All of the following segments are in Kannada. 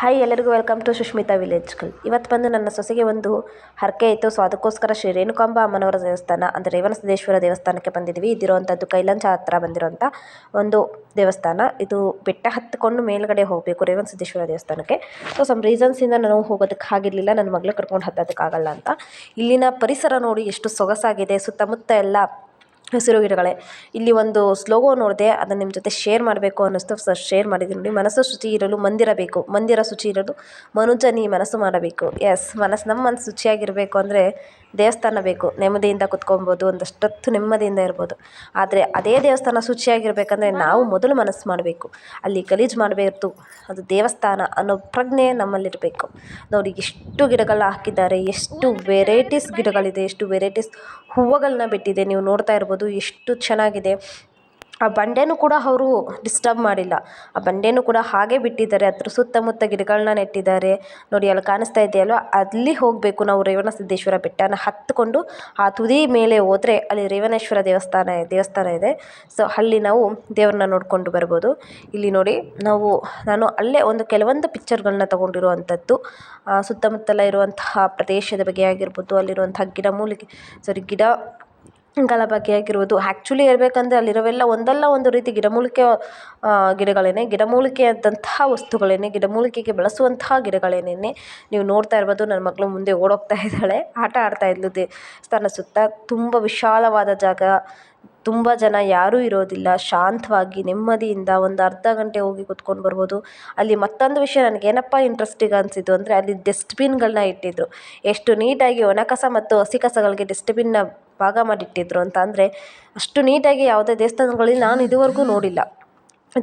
ಹಾಯ್ ಎಲ್ಲರಿಗೂ ವೆಲ್ಕಮ್ ಟು ಸುಷ್ಮಿತಾ ವಿಲೇಜ್ ಇವತ್ತು ಬಂದು ನನ್ನ ಸೊಸೆಗೆ ಒಂದು ಹರಕೆ ಇತ್ತು. ಸೊ ಅದಕ್ಕೋಸ್ಕರ ಶ್ರೀ ರೇಣುಕಾಂಬ ಅಮ್ಮನವರ ದೇವಸ್ಥಾನ, ಅಂದರೆ ರೇವಣಸಿದ್ದೇಶ್ವರ ದೇವಸ್ಥಾನಕ್ಕೆ ಬಂದಿದ್ವಿ. ಇದಿರುವಂಥದ್ದು ಕೈಲಂಚ ಹತ್ರ ಬಂದಿರುವಂಥ ಒಂದು ದೇವಸ್ಥಾನ. ಇದು ಬೆಟ್ಟ ಹತ್ತಿಕೊಂಡು ಮೇಲ್ಗಡೆ ಹೋಗಬೇಕು ರೇವಣಸಿದ್ದೇಶ್ವರ ದೇವಸ್ಥಾನಕ್ಕೆ. ಸೊ ಸಮ್ ರೀಸನ್ಸಿಂದ ನಾನು ಹೋಗೋದಕ್ಕೆ ಆಗಿರಲಿಲ್ಲ ನನ್ನ ಮಗಳು ಕರ್ಕೊಂಡು ಹತ್ತೋದಕ್ಕಾಗಲ್ಲ ಅಂತ. ಇಲ್ಲಿನ ಪರಿಸರ ನೋಡಿ ಎಷ್ಟು ಸೊಗಸಾಗಿದೆ. ಸುತ್ತಮುತ್ತ ಎಲ್ಲ ಹಸಿರು ಗಿಡಗಳೇ ಇಲ್ಲಿ ಒಂದು ಸ್ಲೋಗೋ ನೋಡಿದೆ, ಅದನ್ನು ನಿಮ್ಮ ಜೊತೆ ಶೇರ್ ಮಾಡಬೇಕು ಅನ್ನಿಸ್ತು ಸೊ, ಶೇರ್ ಮಾಡಿದ್ದೀನಿ ನೋಡಿ, ಮನಸ್ಸು ಶುಚಿ ಇರಲು ಮಂದಿರ ಬೇಕು. ಮಂದಿರ ಶುಚಿ ಇರಲು ಮನುಜ ನೀ ಮನಸ್ಸು ಮಾಡಬೇಕು. ಎಸ್ ಮನಸ್ಸು ನಮ್ಮ ಮನಸ್ಸು ಶುಚಿಯಾಗಿರಬೇಕು ಅಂದರೆ ದೇವಸ್ಥಾನ ಬೇಕು, ನೆಮ್ಮದಿಯಿಂದ ಕುತ್ಕೊಬೋದು ಒಂದಷ್ಟೊತ್ತು ನೆಮ್ಮದಿಯಿಂದ ಇರ್ಬೋದು. ಆದರೆ ಅದೇ ದೇವಸ್ಥಾನ ಶುಚಿಯಾಗಿರ್ಬೇಕಂದ್ರೆ ನಾವು ಮೊದಲು ಮನಸ್ಸು ಮಾಡಬೇಕು. ಅಲ್ಲಿ ಗಲೀಜು ಮಾಡಬಾರ್ದು. ಅದು ದೇವಸ್ಥಾನ ಅನ್ನೋ ಪ್ರಜ್ಞೆ ನಮ್ಮಲ್ಲಿರಬೇಕು. ನೋಡಿ ಎಷ್ಟು ಗಿಡಗಳು ಹಾಕಿದ್ದಾರೆ, ಎಷ್ಟು ವೆರೈಟೀಸ್ ಗಿಡಗಳಿದೆ, ಎಷ್ಟು ವೆರೈಟೀಸ್ ಹೂವುಗಳನ್ನ ಬಿಟ್ಟಿದೆ. ನೀವು ನೋಡ್ತಾ ಇರ್ಬೋದು, ಎಷ್ಟು ಚೆನ್ನಾಗಿದೆ. ಆ ಬಂಡೆನೂ ಕೂಡ ಅವರು ಡಿಸ್ಟರ್ಬ್ ಮಾಡಿಲ್ಲ. ಆ ಬಂಡೆನೂ ಕೂಡ ಹಾಗೆ ಬಿಟ್ಟಿದ್ದಾರೆ. ಅದ್ರ ಸುತ್ತಮುತ್ತ ಗಿಡಗಳನ್ನ ನೆಟ್ಟಿದ್ದಾರೆ. ನೋಡಿ, ಅಲ್ಲಿ ಕಾಣಿಸ್ತಾ ಇದೆಯಲ್ವ? ಅಲ್ಲಿ ಹೋಗಬೇಕು ನಾವು ರೇವಣಸಿದ್ದೇಶ್ವರ ಬೆಟ್ಟನ ಹತ್ತಿಕೊಂಡು ಆ ತುದಿ ಮೇಲೆ ಹೋದರೆ ಅಲ್ಲಿ ರೇವಣೇಶ್ವರ ದೇವಸ್ಥಾನ ದೇವಸ್ಥಾನ ಇದೆ. ಸೊ ಅಲ್ಲಿ ನಾವು ದೇವ್ರನ್ನ ನೋಡಿಕೊಂಡು ಬರ್ಬೋದು. ಇಲ್ಲಿ ನೋಡಿ, ನಾವು, ನಾನು ಅಲ್ಲೇ ಒಂದು ಕೆಲವೊಂದು ಪಿಕ್ಚರ್ಗಳನ್ನ ತೊಗೊಂಡಿರುವಂಥದ್ದು. ಸುತ್ತಮುತ್ತಲ ಇರುವಂತಹ ಪ್ರದೇಶದ ಬಗ್ಗೆ ಆಗಿರ್ಬೋದು ಅಲ್ಲಿರುವಂತಹ ಗಿಡಮೂಲಿಕೆ ಸಾರಿ ಗಿಡ ಗಳ ಬಗ್ಗೆ ಆಗಿರ್ಬೋದು ಆ್ಯಕ್ಚುಲಿ ಹೇಳ್ಬೇಕಂದ್ರೆ ಅಲ್ಲಿರೋವೆಲ್ಲ ಒಂದಲ್ಲ ಒಂದು ರೀತಿ ಗಿಡಮೂಲಿಕೆ ಗಿಡಗಳೇನೆ. ಗಿಡಮೂಲಿಕೆ ಆದಂತಹ ವಸ್ತುಗಳೇನೆ. ಗಿಡಮೂಲಿಕೆಗೆ ಬಳಸುವಂತಹ ಗಿಡಗಳೇನೇನೆ. ನೀವು ನೋಡ್ತಾ ಇರ್ಬೋದು ನನ್ನ ಮಗಳು ಮುಂದೆ ಓಡೋಗ್ತಾ ಇದ್ದಾಳೆ. ಆಟ ಆಡ್ತಾ ಇದ್ಲು. ದೇವಸ್ಥಾನ ಸುತ್ತ ತುಂಬ ವಿಶಾಲವಾದ ಜಾಗ. ತುಂಬ ಜನ ಯಾರೂ ಇರೋದಿಲ್ಲ. ಶಾಂತವಾಗಿ, ನೆಮ್ಮದಿಯಿಂದ ಒಂದು ಅರ್ಧ ಗಂಟೆ ಹೋಗಿ ಕುತ್ಕೊಂಡು ಬರ್ಬೋದು. ಅಲ್ಲಿ ಮತ್ತೊಂದು ವಿಷಯ ನನಗೆ ಏನಪ್ಪ ಇಂಟ್ರೆಸ್ಟಿಂಗ್ ಅನಿಸಿದ್ದು ಅಂದರೆ ಅಲ್ಲಿ ಡಸ್ಟ್ಬಿನ್ಗಳನ್ನ ಇಟ್ಟಿದ್ರು. ಎಷ್ಟು ನೀಟಾಗಿ ಒಣ ಕಸ ಮತ್ತು ಹಸಿ ಕಸಗಳಿಗೆ ಡಸ್ಟ್ಬಿನ್ನ ಭಾಗ ಮಾಡಿಟ್ಟಿದ್ರು ಅಂತ ಅಂದರೆ ಅಷ್ಟು ನೀಟಾಗಿ ಯಾವುದೇ ದೇವಸ್ಥಾನಗಳಲ್ಲಿ ನಾನು ಇದುವರೆಗೂ ನೋಡಿಲ್ಲ.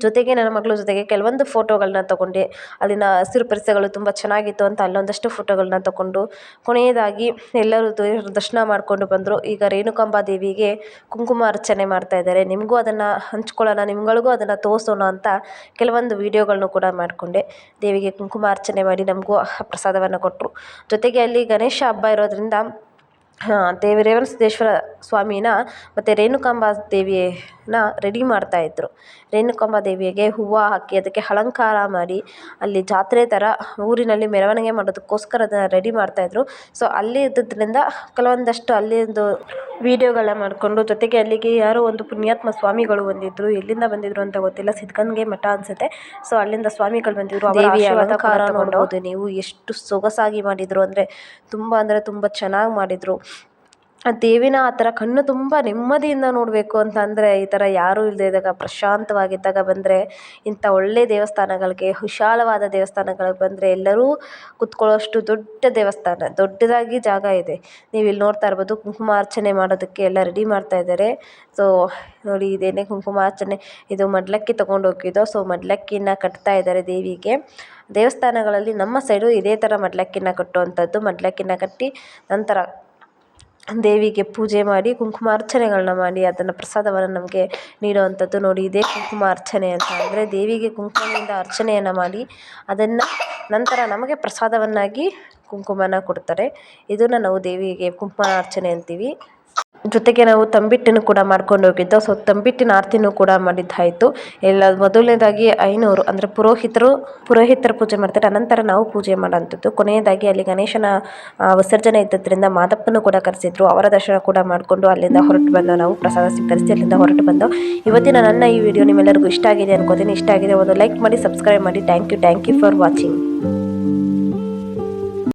ಜೊತೆಗೆ ನನ್ನ ಮಗಳ ಜೊತೆಗೆ ಕೆಲವೊಂದು ಫೋಟೋಗಳನ್ನ ತಗೊಂಡೆ. ಅಲ್ಲಿನ ಹಸಿರು ಪರಿಸರಗಳು ತುಂಬ ಚೆನ್ನಾಗಿತ್ತು ಅಂತ ಅಲ್ಲೊಂದಷ್ಟು ಫೋಟೋಗಳನ್ನ ತಗೊಂಡು ಕೊನೆಯದಾಗಿ ಎಲ್ಲರೂ ದರ್ಶನ ಮಾಡಿಕೊಂಡು ಬಂದರು. ಈಗ ರೇಣುಕಾಂಬಾ ದೇವಿಗೆ ಕುಂಕುಮ ಅರ್ಚನೆ ಮಾಡ್ತಾ ಇದ್ದಾರೆ. ನಿಮಗೂ ಅದನ್ನು ಹಂಚ್ಕೊಳ್ಳೋಣ, ನಿಮ್ಗಳಿಗೂ ಅದನ್ನು ತೋರಿಸೋಣ ಅಂತ ಕೆಲವೊಂದು ವೀಡಿಯೋಗಳನ್ನು ಕೂಡ ಮಾಡಿಕೊಂಡೆ. ದೇವಿಗೆ ಕುಂಕುಮ ಅರ್ಚನೆ ಮಾಡಿ ನಮಗೂ ಪ್ರಸಾದವನ್ನು ಕೊಟ್ಟರು ಜೊತೆಗೆ ಅಲ್ಲಿ ಗಣೇಶ ಹಬ್ಬ ಇರೋದರಿಂದ ದೇವಿ ರೇವಣಸಿದ್ದೇಶ್ವರ ಸ್ವಾಮಿನ ಮತ್ತು ರೇಣುಕಾಂಬ ದೇವಿನ ರೆಡಿ ಮಾಡ್ತಾಯಿದ್ರು ರೇಣುಕಾಂಬ ದೇವಿಗೆ ಹೂವು ಹಾಕಿ ಅದಕ್ಕೆ ಅಲಂಕಾರ ಮಾಡಿ ಅಲ್ಲಿ ಜಾತ್ರೆ ಥರ ಊರಿನಲ್ಲಿ ಮೆರವಣಿಗೆ ಮಾಡೋದಕ್ಕೋಸ್ಕರ ಅದನ್ನು ರೆಡಿ ಮಾಡ್ತಾಯಿದ್ರು ಸೊ ಅಲ್ಲಿ ಇದ್ದಿದ್ದರಿಂದ ಕೆಲವೊಂದಷ್ಟು ಅಲ್ಲಿಂದು ವಿಡಿಯೋಗಳನ್ನ ಮಾಡಿಕೊಂಡು ಜೊತೆಗೆ ಅಲ್ಲಿಗೆ ಯಾರೋ ಒಂದು ಪುಣ್ಯಾತ್ಮ ಸ್ವಾಮಿಗಳು ಬಂದಿದ್ದರು ಎಲ್ಲಿಂದ ಬಂದಿದ್ರು ಅಂತ ಗೊತ್ತಿಲ್ಲ. ಸಿದ್ಧಗಂಗೆ ಮಠ ಅನಿಸುತ್ತೆ. ಸೊ ಅಲ್ಲಿಂದ ಸ್ವಾಮಿಗಳು ಬಂದಿದ್ದರು ದೇವಿಯ ಅಲಂಕಾರ ನೋಡ್ಬೋದು ನೀವು. ಎಷ್ಟು ಸೊಗಸಾಗಿ ಮಾಡಿದರು ಅಂದರೆ ತುಂಬ ಅಂದರೆ ತುಂಬ ಚೆನ್ನಾಗಿ ಮಾಡಿದರು. ದೇವಿನ ಆ ಥರ ಕಣ್ಣು ತುಂಬ ನೆಮ್ಮದಿಯಿಂದ ನೋಡಬೇಕು ಅಂತ ಅಂದರೆ ಈ ಥರ ಯಾರೂ ಇಲ್ಲದೇ ಇದ್ದಾಗ, ಪ್ರಶಾಂತವಾಗಿದ್ದಾಗ ಬಂದರೆ, ಇಂಥ ಒಳ್ಳೆಯ ದೇವಸ್ಥಾನಗಳಿಗೆ, ವಿಶಾಲವಾದ ದೇವಸ್ಥಾನಗಳಿಗೆ ಬಂದರೆ ಎಲ್ಲರೂ ಕುತ್ಕೊಳ್ಳೋಷ್ಟು ದೊಡ್ಡ ದೇವಸ್ಥಾನ, ದೊಡ್ಡದಾಗಿ ಜಾಗ ಇದೆ. ನೀವು ಇಲ್ಲಿ ನೋಡ್ತಾ ಇರ್ಬೋದು ಕುಂಕುಮಾರ್ಚನೆ ಮಾಡೋದಕ್ಕೆ ಎಲ್ಲ ರೆಡಿ ಮಾಡ್ತಾ ಇದ್ದಾರೆ. ಸೊ ನೋಡಿ ಇದೇನೇ ಕುಂಕುಮಾರ್ಚನೆ ಇದು ಮಡ್ಲಕ್ಕಿ ತೊಗೊಂಡು ಸೊ ಮಡ್ಲಕ್ಕಿನ ಕಟ್ತಾ ಇದ್ದಾರೆ ದೇವಿಗೆ. ದೇವಸ್ಥಾನಗಳಲ್ಲಿ ನಮ್ಮ ಸೈಡು ಇದೇ ಥರ ಮಡ್ಲಕ್ಕಿನ ಕಟ್ಟುವಂಥದ್ದು. ಮಡ್ಲಕ್ಕಿನ ಕಟ್ಟಿ ನಂತರ ದೇವಿಗೆ ಪೂಜೆ ಮಾಡಿ, ಕುಂಕುಮ ಅರ್ಚನೆಗಳನ್ನ ಮಾಡಿ, ಅದನ್ನು ಪ್ರಸಾದವನ್ನು ನಮಗೆ ನೀಡುವಂಥದ್ದು ನೋಡಿ ಇದೇ ಕುಂಕುಮಾರ್ಚನೆ ಅಂತ ಅಂದರೆ ದೇವಿಗೆ ಕುಂಕುಮದಿಂದ ಅರ್ಚನೆಯನ್ನು ಮಾಡಿ, ಅದನ್ನು ನಂತರ ನಮಗೆ ಪ್ರಸಾದವನ್ನಾಗಿ ಕುಂಕುಮನ ಕೊಡ್ತಾರೆ. ಇದನ್ನು ನಾವು ದೇವಿಗೆ ಕುಂಕುಮ ಅರ್ಚನೆ ಅಂತೀವಿ. ಜೊತೆಗೆ ನಾವು ತಂಬಿಟ್ಟನ್ನು ಕೂಡ ಮಾಡ್ಕೊಂಡು ಹೋಗಿದ್ದು ಸೊ ತಂಬಿಟ್ಟಿನ ಆರತಿನೂ ಕೂಡ ಮಾಡಿದ್ದಾಯಿತು. ಎಲ್ಲ ಮೊದಲನೇದಾಗಿ ಐನೂರು, ಅಂದರೆ ಪುರೋಹಿತರು, ಪುರೋಹಿತರ ಪೂಜೆ ಮಾಡ್ತಾರೆ ಅನಂತರ ನಾವು ಪೂಜೆ ಮಾಡೋಂಥದ್ದು. ಕೊನೆಯದಾಗಿ ಅಲ್ಲಿ ಗಣೇಶನ ವಿಸರ್ಜನೆ ಇದ್ದದ್ರಿಂದ ಮಾದಪ್ಪನೂ ಕೂಡ ಕರೆಸಿದ್ರು. ಅವರ ದರ್ಶನ ಕೂಡ ಮಾಡಿಕೊಂಡು ಅಲ್ಲಿಂದ ಹೊರಟು ಬಂದು ನಾವು ಪ್ರಸಾದ ಸ್ವೀಕರಿಸಿ ಅಲ್ಲಿಂದ ಹೊರಟು ಬಂದು, ಇವತ್ತಿನ ನನ್ನ ಈ ವಿಡಿಯೋ ನಿಮ್ಮೆಲ್ಲರಿಗೂ ಇಷ್ಟ ಆಗಿದೆ ಅನ್ಕೋತೀನಿ. ಇಷ್ಟ ಆಗಿದೆ ಒಂದು ಲೈಕ್ ಮಾಡಿ ಸಬ್ಸ್ಕ್ರೈಬ್ ಮಾಡಿ. Thank you thank you for watching